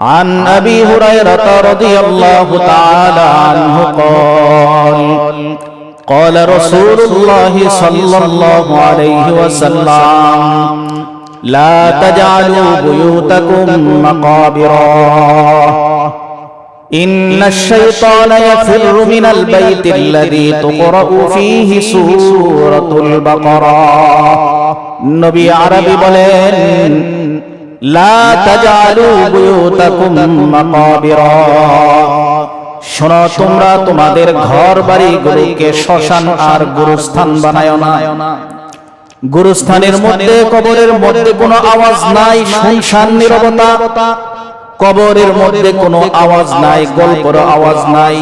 عن ابي هريره رضي الله تعالى عنه قال قال رسول الله صلى الله عليه وسلم لا تجعلوا بيوتكم مقابرا إن الشيطان يفر من البيت الذي تقرأ فيه سورة البقرة নবী আরবি বলেন শোনো তোমরা তোমাদের ঘর বাড়িগুলোকে শ্মশান আর গুরুস্থান বানায় না। গুরুস্থানের মধ্যে কবরের মধ্যে কোনো আওয়াজ নাই শুনশান নীরবতা। কবরের মধ্যে কোনো আওয়াজ নাই গল্পের আওয়াজ নাই।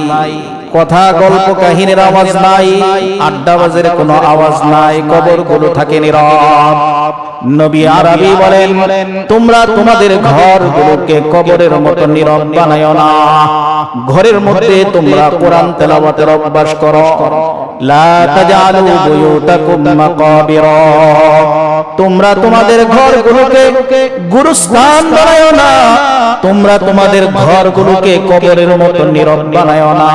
কথা গল্প কাহিনীর আওয়াজ নাই আড্ডা আড্ডাবাজের কোনো আওয়াজ নাই কবরগুলো থাকে নীরব। নবী আরবি বলেন তোমরা তোমাদের ঘর গুলোকে কবরের মতো নীরব বানায় না। ঘরের মধ্যে তোমরা কোরআন তেলাওয়াতের অভ্যাস করো। লা তাজালু বুয়ুতাকুম মাকাবিরা। তোমরা তোমাদের ঘরগুলোকে গুরুস্থান বানায় না। তোমরা তোমাদের ঘরগুলোকে কবরের মতো নীরব বানায় না।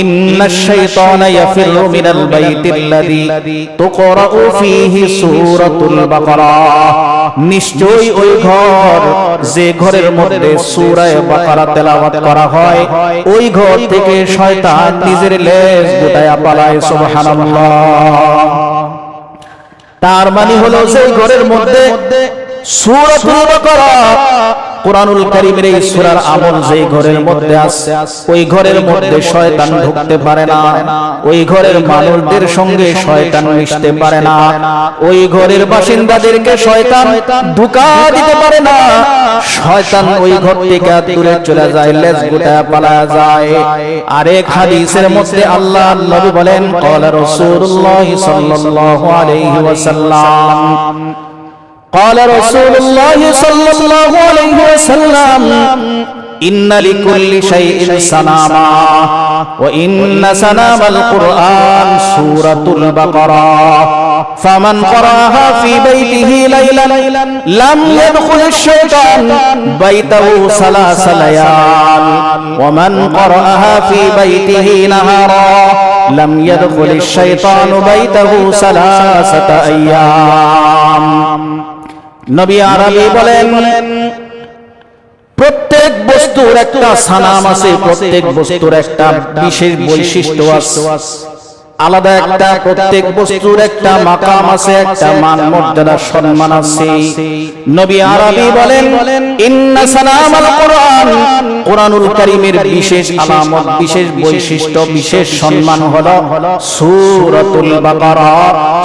ইন্না শাইতানা ইয়াফিরু মিনাল বাইতিল্লাযী তুকরাউ ফীহি সূরাতুল বাকারা। নিশ্চয়ই ওই ঘর যে ঘরের মধ্যে সূরা বাকারা তেলাওয়াত করা হয়, ওই ঘর থেকে শয়তান নিজের লেজ গুটায়া পালায়, সুবহানাল্লাহ। তার মানে হলো সেই ঘরের মধ্যে সূরাতুল বাকারা কোরআনুল কারীমের এই সূরার আমল যেই ঘরের মধ্যে আছে ওই ঘরের মধ্যে শয়তান ঢুকতে পারে না ওই ঘরের মানুষদের সঙ্গে শয়তান মিশতে পারে না ওই ঘরের বাসিন্দাদেরকে শয়তান ধোঁকা দিতে পারে না। শয়তান ওই ঘর থেকে দূরে চলে যায় লেজ গুটায় পালায়া যায়। আরেক হাদিসের মধ্যে আল্লাহ নবী বলেন ক্বালা রাসূলুল্লাহ সাল্লাল্লাহু আলাইহি ওয়াসাল্লাম قال رسول الله صلى الله عليه وسلم إن لكل شيء سناما وإن سنام القرآن سورة البقرة فمن قرأها في بيته ليلا لم يدخل الشيطان بيته ثلاث ليال ومن قرأها في بيته نهارا لم يدخل الشيطان بيته ثلاثة أيام নবী আরবি বলেন প্রত্যেক বস্তুর একটা সানাম আছে প্রত্যেক বস্তুর একটা বিশেষ বৈশিষ্ট্য আছে। আলাদা একটা প্রত্যেক বস্তুর একটা মাকাম আছে, একটা মান মর্যাদা, সম্মান আছে। নবী আরবি বলেন, ইন্না সানামাল কোরআন। কোরআনুল কারীমের বিশেষ আলামত, বিশেষ বৈশিষ্ট্য, বিশেষ সম্মান হলো সূরাতুল বাকারা।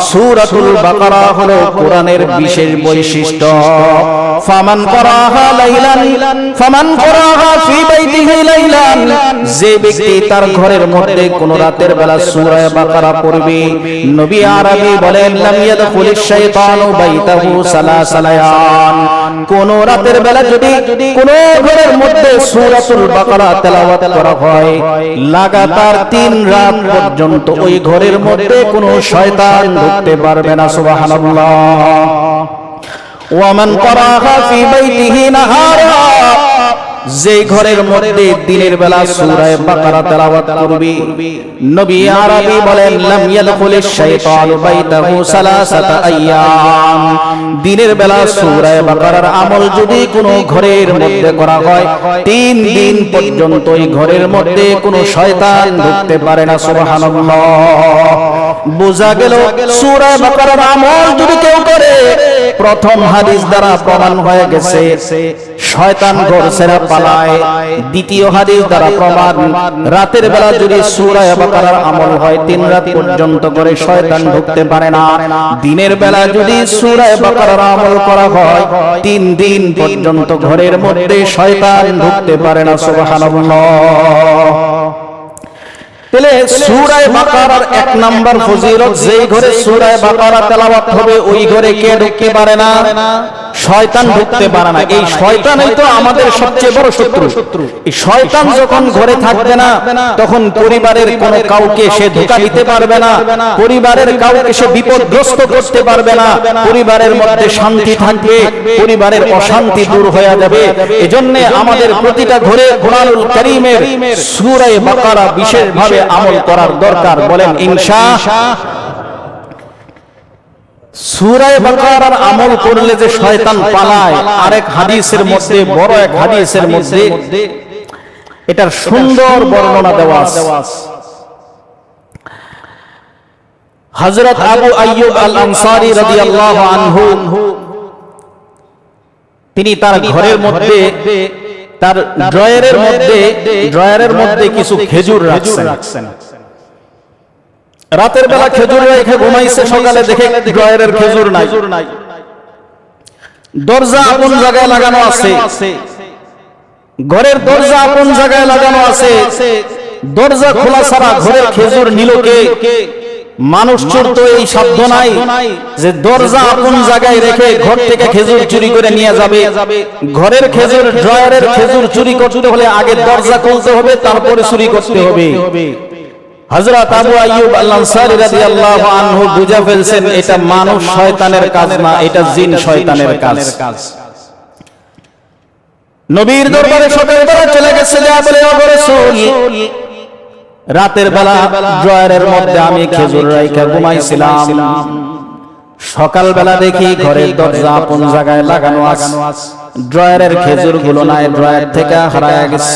সূরাতুল বাকারা হলো কোরআনের বিশেষ বৈশিষ্ট্য। ফামান করাহা লাইলান, ফামান করাহা ফি বাইতিহি লাইলান। যে ব্যক্তি তার ঘরের মধ্যে কোন রাতের বেলা সূরা বাকারা পড়বে। নবী আরবি বলেন শাইতানু বাইতাহু সালাসালায়ান কোন রাতের বেলা যদি কোন ঘরের মধ্যে সূরাতুল বাকারা তেলাওয়াত করা হয়, লাগাতার তিন রাত পর্যন্ত ওই ঘরের মধ্যে কোনো শয়তান ঢুকতে পারবে না, সুবহানাল্লাহ। ওয়ামান করাহা ফি বাইতিহি নাহারা যে ঘরের মধ্যে দিনের বেলা সূরায়ে বাকারা তেলাওয়াত করবে, নবী আরবি বলেন, লাম ইয়াদখুলিশ শাইতানু বাইতাহু সালাসাতা আইয়াম। দিনের বেলা সূরায়ে বাকারার আমল যদি কোনো ঘরের মধ্যে করা হয় তিন দিন পর্যন্ত ওই ঘরের মধ্যে কোনো শয়তান ঢুকতে পারে না সুবহানাল্লাহ। বোঝা গেল সূরা বাকারার আমল যদি কেউ করে প্রথম হাদিস দ্বারা প্রমাণ হয়ে গেছে শয়তান ঘর ছেড়ে পালায়। দ্বিতীয় হাদিস দ্বারা প্রমাণ রাতের বেলা যদি সূরা বাকারার আমল হয় তিন রাত পর্যন্ত করে শয়তান ঢুকতে পারে না। দিনের বেলা যদি সূরা বাকারার আমল করা হয় তিন দিন পর্যন্ত ঘরের মধ্যে শয়তান ঢুকতে পারে না সুবহানাল্লাহ। তাহলে সূরায়ে বাকারার এক নাম্বার ফজিলত যেই ঘরে সূরায়ে বাকারা তেলাওয়াত হবে ওই ঘরে কে ঢুকতে পারে না? শয়তান ঢুকতে পারে না। এই শয়তানই তো আমাদের সবচেয়ে বড় শত্রু। এই শয়তান যখন ঘরে থাকবে না তখন পরিবারের কোনো কাউকে সে ধোকা দিতে পারবে না পরিবারের কাউকে সে বিপদগ্রস্ত করতে পারবে না। পরিবারের মধ্যে শান্তি থাকবে পরিবারের অশান্তি দূর হয়ে যাবে। এজন্য আমাদের প্রতিটা ঘরে কোরআনুল কারীমের সূরা বাকারা বিশেষভাবে আমল করার দরকার বলেন ইনশা সুরায় বাকারার আমল করলে যে শয়তান পালায় আরেক হাদিসের মধ্যে বড় এক হাদিসের মধ্যে এটার সুন্দর বর্ণনা দেওয়া আছে। হযরত আবু আইয়ুব আল আনসারী রাদিয়াল্লাহু আনহু তিনি তার ঘরের মধ্যে তার ড্রয়ারের মধ্যে ড্রয়ারের মধ্যে কিছু খেজুর রাখছেন। রাতের বেলা খেজুর রেখে ঘুমাইছে সকালে দেখে ড্রয়ারের খেজুর নাই। দরজা আপন জায়গায় লাগানো আছে। ঘরের দরজা আপন জায়গায় লাগানো আছে। দরজা খোলা ছাড়া ঘরের খেজুর নিল কে? মানুষ চোর তো এই শব্দ নাই যে দরজা আপন জায়গায় রেখে ঘর থেকে খেজুর চুরি করে নিয়ে যাবে। ঘরের খেজুর ড্রয়ারের খেজুর চুরি করতে হলে আগে দরজা খুলতে হবে তারপরে চুরি করতে হবে। হযরত আবু আইয়ুব আল আনসারী রাদিয়াল্লাহু আনহু বুঝে ফেলছেন এটা মানুষ শয়তানের কাজ না এটা জিন শয়তানের কাজ। নবীর দরবারে সকালবেলা চলে গেছে যা বলে ও রাসূল রাতের বেলা ড্রয়ারের মধ্যে আমি খেজুর রাইখা ঘুমাইছিলাম। সকালবেলা দেখি ঘরের দরজা আপন জায়গায় লাগানো আছে। ড্রয়ারের খেজুরগুলো নাই ড্রয়ার থেকে হারায় গেছে।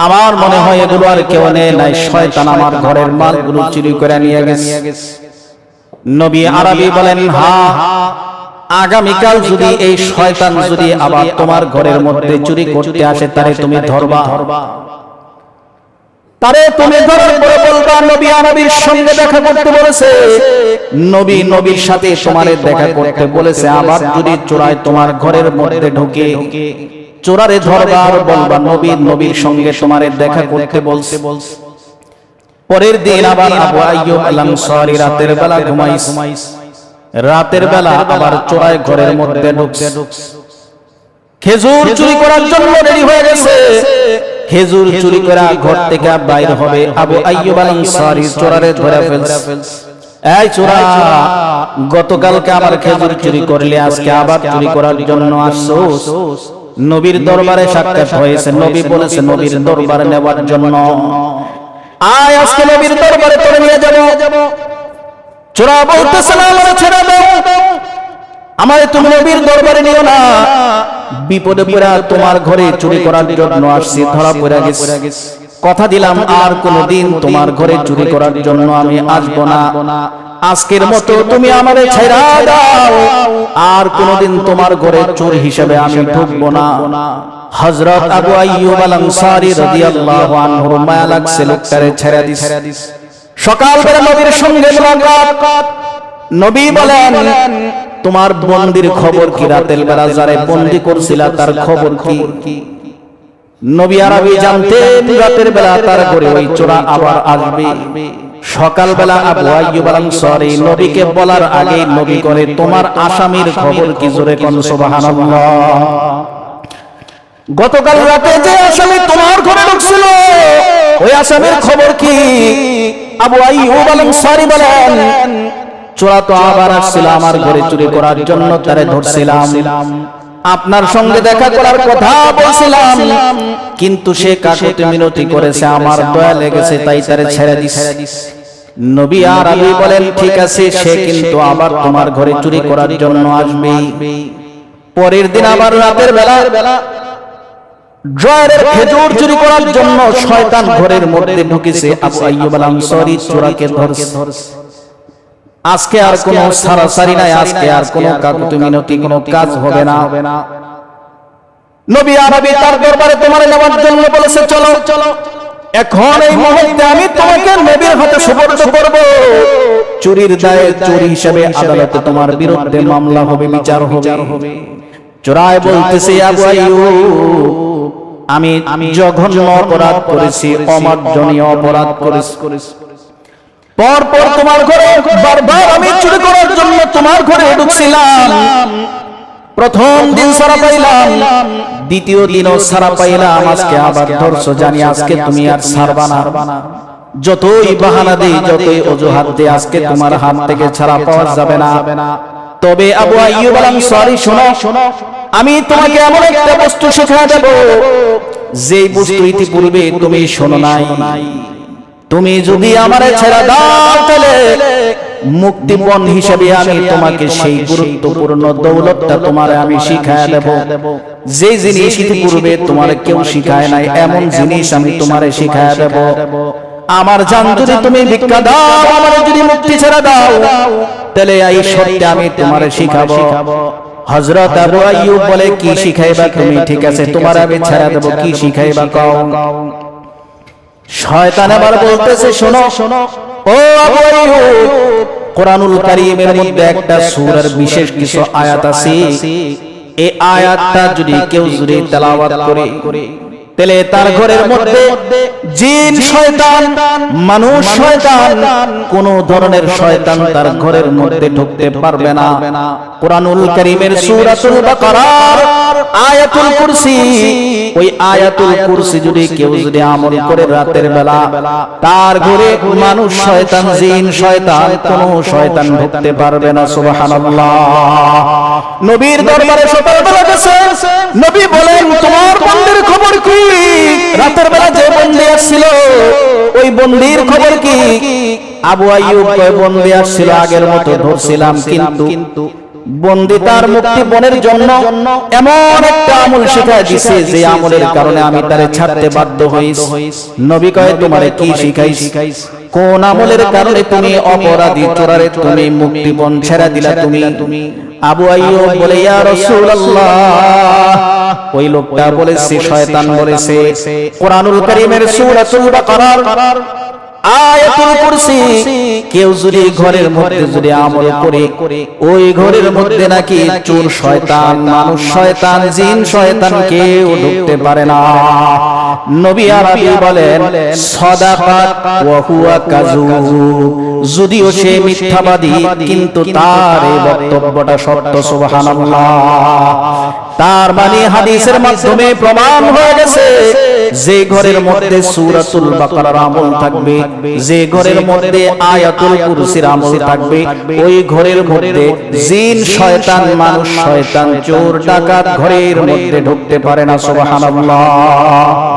আমার মনে হয় এগুলো আর কেউ নেই। নাই। শয়তান আমার ঘরের মালগুলো চুরি করে নিয়ে গেছে। নবী আরবি বলেন হা আগামীকাল যদি এই শয়তান যদি আবার তোমার ঘরের মধ্যে চুরি করতে আসে তারে তুমি ধরবা। তারে তুমি ধরার পরে বলবা নবী আরবির সঙ্গে দেখা করতে বলেছে। নবী নবীর সাথে তোমারে দেখা করতে বলেছে। আবার যদি চোরায় তোমার ঘরের মধ্যে ঢুকে চোরারে ধরবার বলবা নবীর নবীর সঙ্গে তোমারে দেখা করতে বলছে। পরের দিন আবার আবু আইয়ুব আল আনসারী রাতের বেলা ঘুমাইস রাতের বেলা আবার চোরায় ঘরের মধ্যে ঢুকছে। খেজুর চুরি করার জন্য রেডি হয়ে গেছে। খেজুর চুরি করা ঘর থেকে বাইর হবে আবু আইয়ুব আল আনসারী চোরারে ধরে ফেলছে। এই চোরা গতকালকে আমার খেজুর চুরি করলে আজকে আবার চুরি করার জন্য আসছোস নবীর দরবারে সাক্ষাৎ হয়েছে নবী বলেছে নবীর দরবারে নেওয়ার জন্য। আয় আজকে নবীর দরবারে তোরে নিয়ে যাব। চোরা বলতেছে না আমার ছেড়ে দাও। আমায় তুমি নবীর দরবারে নিও না। বিপদে পড়া তোমার ঘরে চুরি করার জন্য আসছি ধরা পড়ে গেছে। কথা দিলাম আর কোনদিন তোমার ঘরে চুরি করার জন্য আমি আসব না। আজকের মতো তুমি আমারে ছেড়া দাও। আর কোনদিন তোমার ঘরে চোর হিসেবে আমি ঢুকবো না। হযরত আবু আইয়ুব আল আনসারী রাদিয়াল্লাহু আনহু মায়া লাগছে লোকটারে ছেড়ে দিস। সকাল বেলা নবীর সঙ্গে মুলাকাত। নবী বলেন তোমার বন্দির খবর কি রাতের বেলা যারে বন্দি করছিলা তার খবর কি? নবী আরবি জানতেন রাতের বেলা তার ঘরে ওই চোরা আবার আসবে। সকালবেলা আবু আইয়ুব আনসারী নবীকে বলার আগে নবী করে তোমার আসামির খবর কি জোরে কোন সুবহানাল্লাহ। গতকাল রাতে যে আসামি তোমার ঘরে ঢুকছিল ওই আসামির খবর কি? আবু আইয়ুব আনসারী বলেন চোরা তো আবার আসছিল আমার ঘরে চুরি করার জন্য তারে ধরছিলাম। আপনার সঙ্গে দেখা করার কথা বলছিলাম। কিন্তু সে কাকুতি মিনতি করেছে আমার দয়া লেগেছে তাই তারে ছেড়ে দিস নবী আর আবি বলেন ঠিক আছে সে কিন্তু আবার তোমার ঘরে চুরি করার জন্য আসবে। পরের দিন আবার রাতের বেলা ড্রয়ারের খেজুর চুরি করার জন্য শয়তান ঘরের মধ্যে ঢুকেছে আবু আইয়ুব আল আনসারী চোরাকে ধরছে। আজকে আর কোনো সারাসারি নাই আজকে আর কোনো কাকুতি মিনতি কোনো কাজ হবে না। নবী আরবি তার দরবারে তোমার নেওয়ার জন্য বলেছে চলো চলো। এখন এই মুহূর্তে আমি তোমাকে নবীর হাতে সুপর্দ করব। চুরির দায়ে চুরি হিসেবে আদালতে তোমার বিরুদ্ধে মামলা হবে বিচার হবে। চোরায় বলতেছে আবু আইয়ুব আমি আমি জঘন্য অপরাধ করেছি অমার্জনীয় অপরাধ করেছি। পর পর তোমার ঘরে, বারবার আমি চুরি করার জন্য তোমার ঘরে ঢুকছিলাম। প্রথম দিন সারা পাইলাম, দ্বিতীয় দিনও সারা পাইলাম, আজকে আবার ধরছো জানি আজকে তুমি আর ছাড়বা না। যতই বাহানা দেই, যতই অজুহাত দেই, আজকে তোমার হাত থেকে ছাড়া পাওয়া যাবে না। তবে আবু আইয়ুব আল আনসারী শোনো শোনো আমি তোমাকে এমন একটা বস্তু শেখা দেব, যেই বস্তু ইতিপূর্বে তুমি শোনো নাই। তুমি যদি আমারে ছেড়ে দাও তাহলে মুক্তিপণ হিসেবে আমি তোমাকে সেই গুরুত্বপূর্ণ দৌলতটা তোমার আমি শিখায় দেব। যে জিনিস ইতিপূর্বে তোমার কেউ শিখায় নাই, এমন জিনিস আমি তোমারে শিখায় দেব। আমার জান যদি তুমি ভিক্ষা দাও, আমার যদি মুক্তি ছেড়ে দাও, তাহলে এই সত্যি আমি তোমারে শিখাবো। হযরত আবু আইয়ুব বলে, কি শিখাইবা তুমি? ঠিক আছে, তোমার আমি ছেড়ে দেব। কি শিখাইবা কও? শয়তান আবার বলতেছে শোনো শোনো। ও আবু আইয়ুব কোরআনুল কারীমের মধ্যে একটা সূরার বিশেষ কিছু আয়াত আছে। এই আয়াতটা যদি কেউ জুড়ে তেলাওয়াত করে তাহলে তার ঘরের মধ্যে জিন শয়তান মানুষ শয়তান কোন ধরনের শয়তান তার ঘরের মধ্যে ঢুকতে পারবে না। কোরআনুল কারীমের সূরাতুল বাকারার আয়াতুল কুরসি ওই আয়াতুল কুরসি যদি কেউ যদি আমল করে রাতের বেলা তার ঘরে মানুষ শয়তান জিন শয়তান কোন শয়তান ঢুকতে পারবে না সুবহানাল্লাহ। নবীর দরবারে সকালবেলা গেছে নবী বলেন তোমার বন্দির খবর কি? রাতের বেলা যে বন্দি আসছিল, ওই বন্দির খবর কি? আবু আইয়ুব বন্দি আসছিল আগের মতো, ধরছিলাম কিন্তু বন্দি তার মুক্তি বনের জন্য এমন একটা আমল শিখায় দিছে যে আমলের কারণে আমি তারে ছাড়তে বাধ্য হইস। নবী কয়, তোমারে কি শিখাইস? কোন আমলের কারণে তুমি অপরাধী চোরারে তুমি মুক্তি বন ছেড়ে দিলা তুমি তুমি? আবু আইয়ুব বলে, ইয়া রাসূলুল্লাহ ওই লোকটা বলেছে শয়তান বলেছে কোরআনুল কারীমের সূরাতুল বাকারার আয়াতুল কুরসি কেউ যদি ঘরের মধ্যে যদি আমল করে ওই ঘরের মধ্যে নাকি চোর শয়তান মানুষ শয়তান জিন শয়তান কেউ ঢুকতে পারে না। নবী আরবি বলেন সাদাকাত ওয়া হুয়া কাযুব। যদিও সে মিথ্যাবাদী কিন্তু তার এই বক্তব্যটা সত্য সুবহানাল্লাহ। তার মানে হাদিসের মাধ্যমে প্রমাণ হয়ে গেছে যে ঘরের মধ্যে সূরাতুল বাকারার আমল থাকবে যে ঘরের মধ্যে আয়াতুল কুরসির আমল থাকবে ওই ঘরের মধ্যে জিন শয়তান মানুষ শয়তান চোর ডাকাত ঘরের মধ্যে ঢুকতে পারে না সুবহানাল্লাহ।